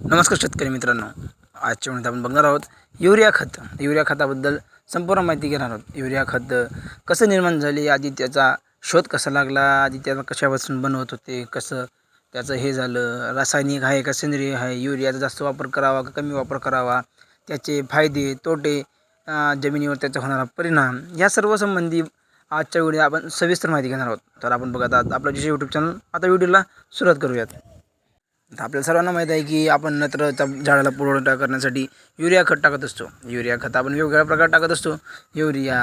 नमस्कार शेतकरी मित्रांनो. आजच्या वेळेत आपण बघणार आहोत युरिया खत. युरिया खताबद्दल संपूर्ण माहिती घेणार आहोत. युरिया खत कसं निर्माण झाले? आधी त्याचा शोध कसा लागला? आधी त्याला कशापासून बनवत होते? कसं त्याचं हे झालं? रासायनिक आहे का सेंद्रिय आहे? युरियाचा जास्त वापर करावा का कमी वापर करावा? त्याचे फायदे तोटे जमिनीवर त्याचा होणारा परिणाम या सर्व संबंधी आजच्या व्हिडिओ आपण सविस्तर माहिती घेणार आहोत. तर आपण बघत आहात आपलं जे यूट्यूब चॅनल आता व्हिडिओला सुरुवात करूयात. तर आपल्याला सर्वांना माहीत आहे की आपण नत्रच्या झाडाला पुरवठा करण्यासाठी युरिया खत टाकत असतो. युरिया खत आपण वेगवेगळ्या प्रकारात टाकत असतो. युरिया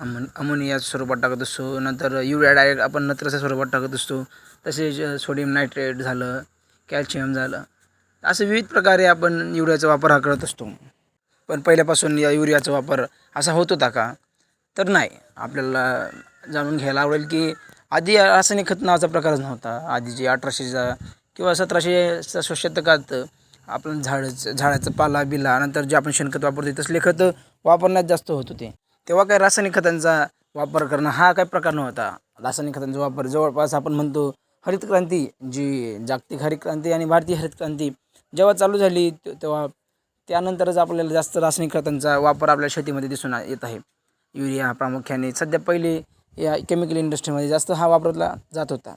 अमोन अमोनिया स्वरूपात टाकत असतो. नंतर युरिया डायरेक्ट आपण नत्रच्या स्वरूपात टाकत असतो. तसेच सोडियम नायट्रेट झालं कॅल्शियम झालं असं विविध प्रकारे आपण युरियाचा वापर हा करत असतो. पण पहिल्यापासून या युरियाचा वापर असा होत होता का? तर नाही. आपल्याला जाणून घ्यायला आवडेल की आधी रासायनिक खत नावाचा प्रकारच नव्हता. आधी जे अठराशेचा किंवा सतराशे सहाशे शतकात आपण झाड झाडाचं पाला बिला नंतर जे आपण शेणखत वापरतो तसले खत वापरण्यात जास्त होत होते. तेव्हा काय रासायनिक खतांचा वापर करणं हा काय प्रकार नव्हता. रासायनिक खतांचा वापर जवळपास आपण म्हणतो हरित क्रांती जी जागतिक हरित क्रांती आणि भारतीय हरित क्रांती जेव्हा चालू झाली तेव्हा त्यानंतरच आपल्याला जास्त रासायनिक खतांचा वापर आपल्या शेतीमध्ये दिसून येत आहे. युरिया प्रामुख्याने सध्या पहिले या केमिकल इंडस्ट्रीमध्ये जास्त हा वापरला जात होता.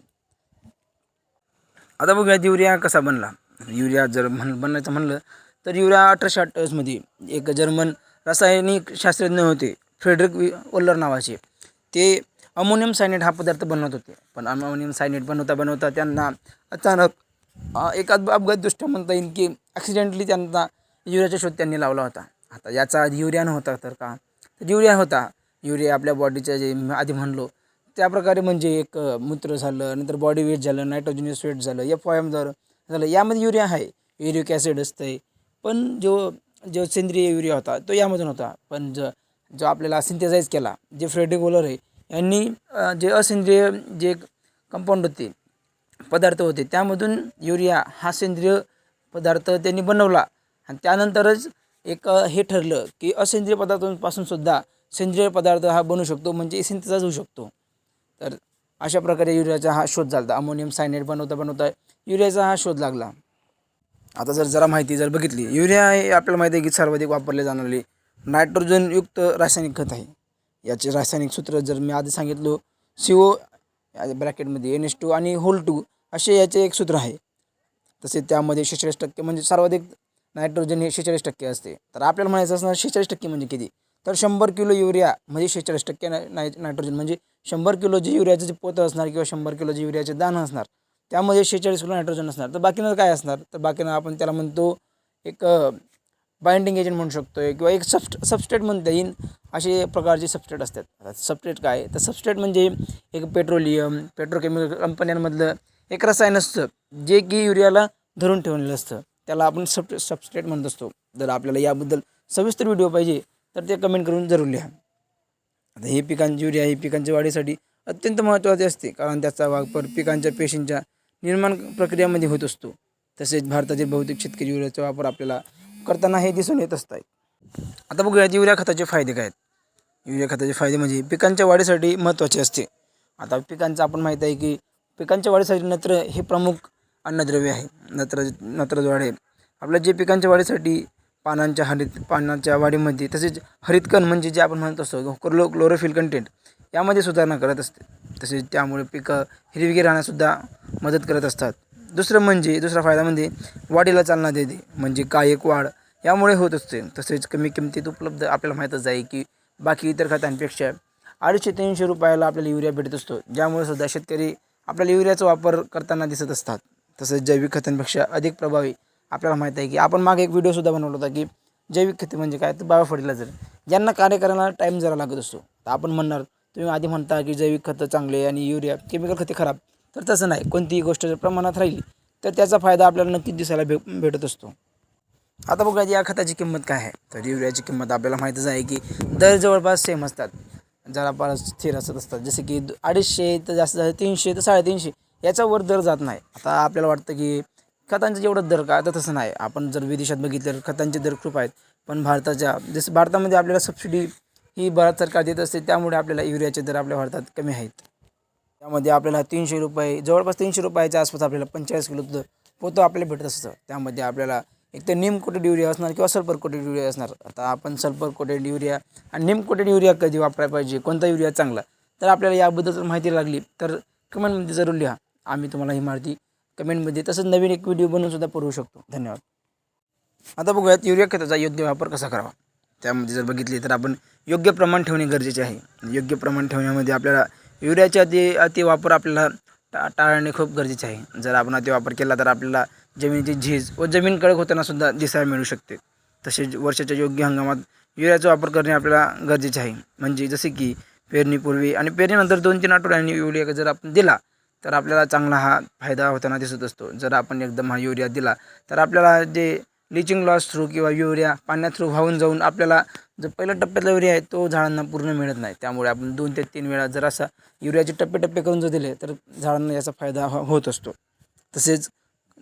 आता बघूया युरिया कसा बनला. युरिया जर म्हण बनायचं म्हणलं तर युरिया अठराशे अठ्ठावीसमध्ये एक जर्मन रासायनिक शास्त्रज्ञ होते फ्रेडरिक वि ओल्लर नावाचे. ते अमोनियम सायनेट हा पदार्थ बनवत होते. पण अमोनियम सायनेट बनवता बनवता त्यांना अचानक एका एक अपघातदृष्ट्या म्हणता येईल की ॲक्सिडेंटली त्यांना युरियाचा शोध त्यांनी लावला होता. आता याचा आधी युरिया नव्हता तर का? तर युरिया होता. युरिया आपल्या बॉडीच्या जे आधी म्हणलो त्याप्रकारे म्हणजे एक मूत्र झालं नंतर बॉडी वेट झालं नायट्रोजनियस वेट झालं एफ ओ एम झालं झालं यामध्ये युरिया आहे. युरिक ॲसिड असतं पण जो जो सेंद्रिय युरिया होता तो यामधून होता. पण ज जो आपल्याला सिंथेसाईज केला जे फ्रेडरिक आहे यांनी जे असेंद्रिय जे कंपाऊंड होते पदार्थ होते त्यामधून युरिया हा सेंद्रिय पदार्थ त्यांनी बनवला. आणि त्यानंतरच एक हे ठरलं की असेंद्रिय पदार्थांपासून सुद्धा सेंद्रिय पदार्थ हा बनू शकतो म्हणजे सिंथेसाईज होऊ शकतो. तर अशा प्रकारे युरियाचा हा शोध झाला अमोनियम सायनेट बनवता बनवता युरियाचा हा शोध लागला. आता जर जरा माहिती जर बघितली युरिया हे आपल्याला माहिती आहे की सर्वाधिक वापरले जाणारे नायट्रोजनयुक्त रासायनिक खत आहे. याचे रासायनिक सूत्र जर मी आधी सांगितलो सी ओ ब्रॅकेटमध्ये एन एस टू आणि होल टू असे याचे एक सूत्र आहे. तसे त्यामध्ये शेहेचाळीस टक्के म्हणजे सर्वाधिक नायट्रोजन हे शेहेचाळीस टक्के असते. तर आपल्याला म्हणायचं असणार शेहेचाळीस टक्के म्हणजे किती? तर शंभर किलो युरिया म्हणजे शेहेचाळीस टक्के नाय नायट्रोजन म्हणजे शंभर किलो जे युरियाचं जे पोतं असणार किंवा शंभर किलो जे युरियाचे दाणं असणार त्यामध्ये शेहेचाळीस किलो नायट्रोजन असणार. तर बाकीनं काय असणार? तर बाकीनं आपण त्याला म्हणतो एक बाइंडिंग एजंट म्हणू शकतो किंवा एक सबस्ट सबस्टेट म्हणता येईल. असे प्रकारचे सबस्टेट असतात. आता सबस्टेट काय? तर सबस्टेट म्हणजे एक पेट्रोलियम पेट्रोकेमिकल कंपन्यांमधलं एक रसायन असतं जे की युरियाला धरून ठेवलेलं असतं. त्याला आपण सब सबस्टेट म्हणत असतो. जर आपल्याला याबद्दल सविस्तर व्हिडिओ पाहिजे तर ते कमेंट करून जरूर लिहा. आता हे पिकांची युरिया ही पिकांच्या वाढीसाठी अत्यंत महत्त्वाचे असते कारण त्याचा वापर पिकांच्या पेशींच्या निर्माण प्रक्रियामध्ये होत असतो. तसेच भारताचे बहुतेक शेतकरी युरियाचा वापर आपल्याला करताना हे दिसून येत असतात. आता बघूया युरिया खताचे फायदे काय आहेत. युरिया खताचे फायदे म्हणजे पिकांच्या वाढीसाठी महत्त्वाचे असते. आता पिकांचं आपण माहीत आहे की पिकांच्या वाढीसाठी नत्र हे प्रमुख अन्नद्रव्य आहे. नत्र नत्रद्वारे आपल्या जे पिकांच्या वाढीसाठी पानांच्या हरित पानांच्या वाढीमध्ये तसेच हरितकण म्हणजे जे आपण म्हणत असतो क्लो क्लोरोफिल कंटेंट यामध्ये सुधारणा करत असते. तसेच त्यामुळे पिकं हिरवीगी राहण्यासुद्धा मदत करत असतात. दुसरं म्हणजे दुसरा फायदा म्हणजे वाढीला चालना देते म्हणजे कायक वाढ यामुळे होत असते. तसेच कमी किमतीत उपलब्ध आपल्याला माहीतच आहे की बाकी इतर खतांपेक्षा अडीचशे तीनशे रुपयाला आपल्याला युरिया भेटत असतो. ज्यामुळे सुद्धा शेतकरी आपल्याला युरियाचा वापर करताना दिसत असतात. तसेच जैविक खतांपेक्षा अधिक प्रभावी आपल्याला माहीत आहे की आपण मागे एक व्हिडिओसुद्धा बनवला होता की जैविक खते म्हणजे काय? तर बायो फर्टिलायझर ज्यांना कार्य करायला टाईम जरा लागत असतो. तर आपण म्हणणार तुम्ही आधी म्हणता की जैविक खतं चांगले आणि युरिया केमिकल खते खराब. तर तसं नाही. कोणतीही गोष्ट जर प्रमाणात राहिली तर त्याचा फायदा आपल्याला नक्कीच दिसायला भे भेटत असतो. आता बघा या खताची किंमत काय आहे? तर युरियाची किंमत आपल्याला माहीतच आहे की दर जवळपास सेम असतात. जरा फार स्थिर असत असतात. जसे की अडीचशे तर जास्त जास्त तीनशे तर साडेतीनशे. याच्यावर दर जात नाही. आता आपल्याला वाटतं की खतांचं जेवढं दर का तर तसं नाही. आपण जर विदेशात बघितलं तर खतांचे दर खूप आहेत. पण भारताच्या जसं भारतामध्ये आपल्याला सबसिडी ही भारत सरकार देत असते त्यामुळे आपल्याला युरियाचे दर आपल्या भारतात कमी आहेत. त्यामध्ये आपल्याला तीनशे रुपये जवळपास तीनशे रुपयाच्या आसपास आपल्याला पंचेचाळीस किलो तर पोतं आपल्याला भेटत असतं. त्यामध्ये आपल्याला एक तर निम कोटेड युरिया असणार किंवा सल्फर कोटेड युरिया असणार. आता आपण सल्फर कोटेड युरिया आणि निम कोटेड युरिया कधी वापरायला पाहिजे? कोणता युरिया चांगला? तर आपल्याला याबद्दल जर माहिती लागली तर कमेंटमध्ये जरूर लिहा. आम्ही तुम्हाला ही माहिती कमेंटमध्ये तसंच नवीन एक व्हिडिओ बनवून सुद्धा पुरवू शकतो. धन्यवाद. आता बघूयात युरिया खताचा योग्य वापर कसा करावा? त्यामध्ये जर बघितले तर आपण योग्य प्रमाण ठेवणे गरजेचे आहे. योग्य प्रमाण ठेवण्यामध्ये आपल्याला युरियाच्या अति अति वापर आपल्याला टा टाळणे खूप गरजेचे आहे. जर आपण अति वापर केला तर आपल्याला जमिनीची झीज व जमीन कडक होताना सुद्धा दिसायला मिळू शकते. तसेच वर्षाच्या योग्य हंगामात युरियाचा वापर करणे आपल्याला गरजेचे आहे. म्हणजे जसे की पेरणीपूर्वी आणि पेरणीनंतर दोन तीन आठवड्यांनी युरिया जर आपण दिला तर आपल्याला चांगला हा फायदा होताना दिसत असतो. जर आपण एकदम हा युरिया दिला तर आपल्याला जे लिचिंग लॉस थ्रू किंवा युरिया पाण्यात थ्रू वाहून जाऊन आपल्याला जो पहिला टप्प्यातला युरिया आहे तो झाडांना पूर्ण मिळत नाही. त्यामुळे आपण दोन ते तीन वेळा जर असा युरियाचे टप्पे टप्पे करून जर दिले तर झाडांना याचा फायदा हो- होत असतो. तसेच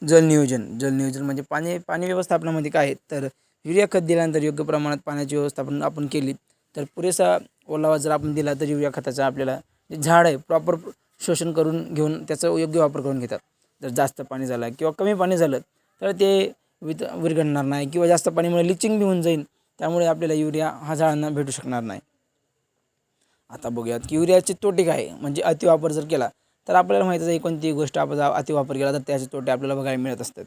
जल नियोजन. जल नियोजन म्हणजे पाणी पाणी व्यवस्थापनामध्ये काय आहे? तर युरिया खत दिल्यानंतर योग्य प्रमाणात पाण्याची व्यवस्थापन आपण केली तर पुरेसा ओलावा जर आपण दिला तर युरिया खताचा आपल्याला जे झाड आहे प्रॉपर शोषण करून घेऊन त्याचा योग्य वापर करून घेतात. जर जास्त पाणी झालं किंवा कमी पाणी झालं तर ते वित विरघळणार नाही किंवा जास्त पाणीमुळे लिचिंग बी होऊन जाईल. त्यामुळे आपल्याला युरिया हा झाडांना भेटू शकणार नाही. आता बघूयात की युरियाचे तोटे काय? म्हणजे अतिवापर जर केला तर आपल्याला माहीतच आहे कोणतीही गोष्ट आपण अतिवापर केला तर त्याचे तोटे आपल्याला बघायला मिळत असतात.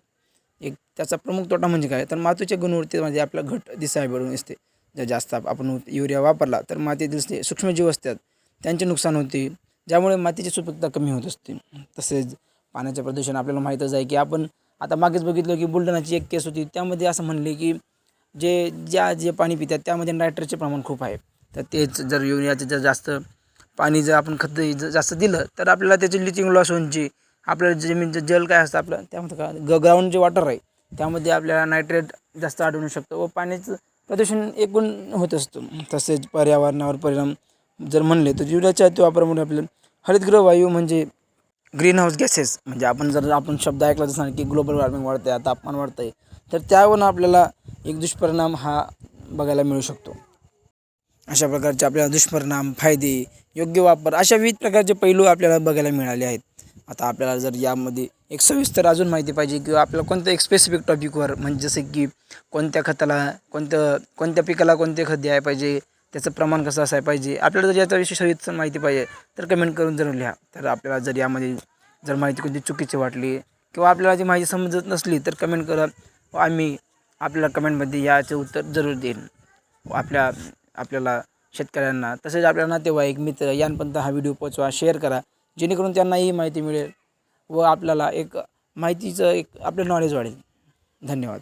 एक त्याचा प्रमुख तोटा म्हणजे काय? तर मातीच्या गुणवत्तेमध्ये आपला घट दिसायला मिळून दिसते. जर जास्त आपण युरिया वापरला तर मातीतील सूक्ष्मजीव असतात. त्यांचे नुकसान होते. ज्यामुळे मातीची सुपीकता कमी होत असते. तसेच पाण्याचे प्रदूषण आपल्याला माहीतच आहे की आपण आता मागेच बघितलं की बुलढाणाची एक केस होती. त्यामध्ये असं म्हणले की जे ज्या जे पाणी पितात त्यामध्ये नायट्रेटचे प्रमाण खूप आहे. तर तेच जर युरियाचं जर जास्त पाणी जर आपण खत जर जास्त दिलं तर आपल्याला त्याची लिचिंग लॉस होऊनची आपल्याला जमीनचं जल काय असतं आपलं त्यामध्ये का ग ग्राउंड जे वॉटर आहे त्यामध्ये आपल्याला नायट्रेट जास्त आढळू शकतं व पाण्याचं प्रदूषण एकूण होत असतं. तसेच पर्यावरणावर परिणाम जर म्हणले तर युरियाच्या अतिवापरामुळे आपल्याला हरितगृह वायू म्हणजे ग्रीन हाऊस गॅसेस म्हणजे आपण जर आपण शब्द ऐकला असणार की ग्लोबल वॉर्मिंग वाढतं आहे तापमान वाढतं आहे तर त्यावरून आपल्याला एक दुष्परिणाम हा बघायला मिळू शकतो. अशा प्रकारचे आपल्याला दुष्परिणाम फायदे योग्य वापर अशा विविध प्रकारचे पैलू आपल्याला बघायला मिळाले आहेत. आता आपल्याला जर यामध्ये एक सविस्तर अजून माहिती पाहिजे किंवा आपल्याला कोणत्या एक स्पेसिफिक टॉपिकवर म्हणजे जसं की कोणत्या खताला कोणतं कोणत्या पिकाला कोणते खत द्यायला पाहिजे त्याचं प्रमाण कसं असायला पाहिजे? आपल्याला जर याच्याविषयी सविस्तर माहिती पाहिजे तर कमेंट करून जरूर लिहा. तर आपल्याला जर यामध्ये जर माहिती कोणती चुकीची वाटली किंवा आपल्याला ती माहिती समजत नसली तर कमेंट करा. व आम्ही आपल्याला कमेंटमध्ये याचे उत्तर जरूर देईन. व आपल्या आपल्याला शेतकऱ्यांना तसेच आपल्या नातेवाईक मित्र यांपर्यंत हा व्हिडिओ पोचवा शेअर करा. जेणेकरून त्यांनाही माहिती मिळेल व आपल्याला एक माहितीचं एक आपलं नॉलेज वाढेल. धन्यवाद.